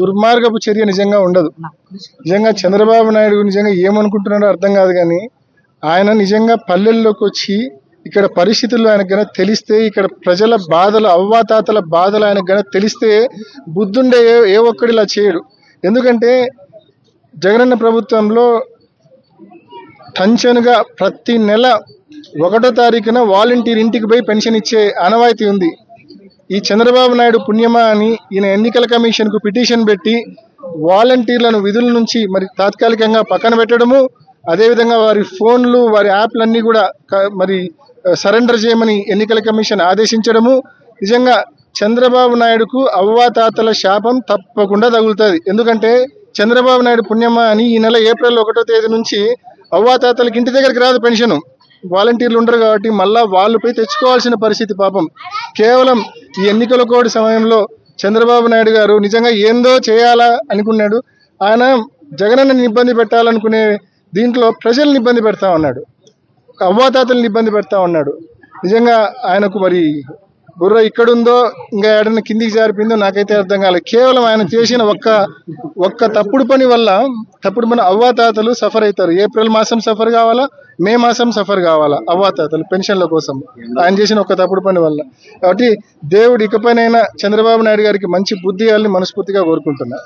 దుర్మార్గపు చర్య నిజంగా ఉండదు. నిజంగా చంద్రబాబు నాయుడు నిజంగా ఏమనుకుంటున్నాడో అర్థం కాదు కానీ ఆయన నిజంగా పల్లెల్లోకి వచ్చి ఇక్కడ పరిస్థితులు ఆయనకు గనక తెలిస్తే ఇక్కడ ప్రజల బాధలు అవ్వాతాతల బాధలు ఆయనకు గనక తెలిస్తే బుద్ధుండే ఏ ఒక్కడు ఇలా చేయడు. ఎందుకంటే జగనన్న ప్రభుత్వంలో టంచనుగా ప్రతి నెల ఒకటో తారీఖున వాలంటీర్ ఇంటికి పోయి పెన్షన్ ఇచ్చే ఆనవాయితీ ఉంది. ఈ చంద్రబాబు నాయుడు పుణ్యమా అని ఈయన ఎన్నికల కమిషన్కు పిటిషన్ పెట్టి వాలంటీర్లను విధుల నుంచి మరి తాత్కాలికంగా పక్కన పెట్టడము అదేవిధంగా వారి ఫోన్లు వారి యాప్లన్నీ కూడా మరి సరెండర్ చేయమని ఎన్నికల కమిషన్ ఆదేశించడము. నిజంగా చంద్రబాబు నాయుడుకు అవ్వాతాతల శాపం తప్పకుండా తగులుతుంది. ఎందుకంటే చంద్రబాబు నాయుడు పుణ్యమా అని ఈ నెల ఏప్రిల్ ఒకటో తేదీ నుంచి అవ్వాతాతలకి ఇంటి దగ్గరికి రాదు పెన్షన్. వాలంటీర్లు ఉండరు కాబట్టి మళ్ళా వాళ్ళు పోయి తెచ్చుకోవాల్సిన పరిస్థితి పాపం. కేవలం ఈ ఎన్నికల కోడి సమయంలో చంద్రబాబు నాయుడు గారు నిజంగా ఏందో చేయాలా అనుకున్నాడు. ఆయన జగనన్నని ఇబ్బంది పెట్టాలనుకునే దీంట్లో ప్రజల్ని ఇబ్బంది పెడతా ఉన్నాడు. అవ్వాతాతల్ని ఇబ్బంది పెడతా ఉన్నాడు. నిజంగా ఆయనకు మరి బుర్ర ఇక్కడుందో ఇంకా ఏడన్నా కిందికి జారిపోయిందో నాకైతే అర్థం కాలేదు కేవలం ఆయన చేసిన ఒక్క ఒక్క తప్పుడు పని వల్ల తప్పుడు పని అవ్వాతాతలు సఫర్ అవుతారు. ఏప్రిల్ మాసం సఫర్ కావాలా? మే మాసం సఫర్ కావాలా? అవ్వాతాతలు పెన్షన్ల కోసం. ఆయన చేసిన ఒక్క తప్పుడు పని వల్ల. కాబట్టి దేవుడు ఇకపైనైనా చంద్రబాబు నాయుడు గారికి మంచి బుద్ధి ఇవ్వాలని మనస్ఫూర్తిగా కోరుకుంటున్నా.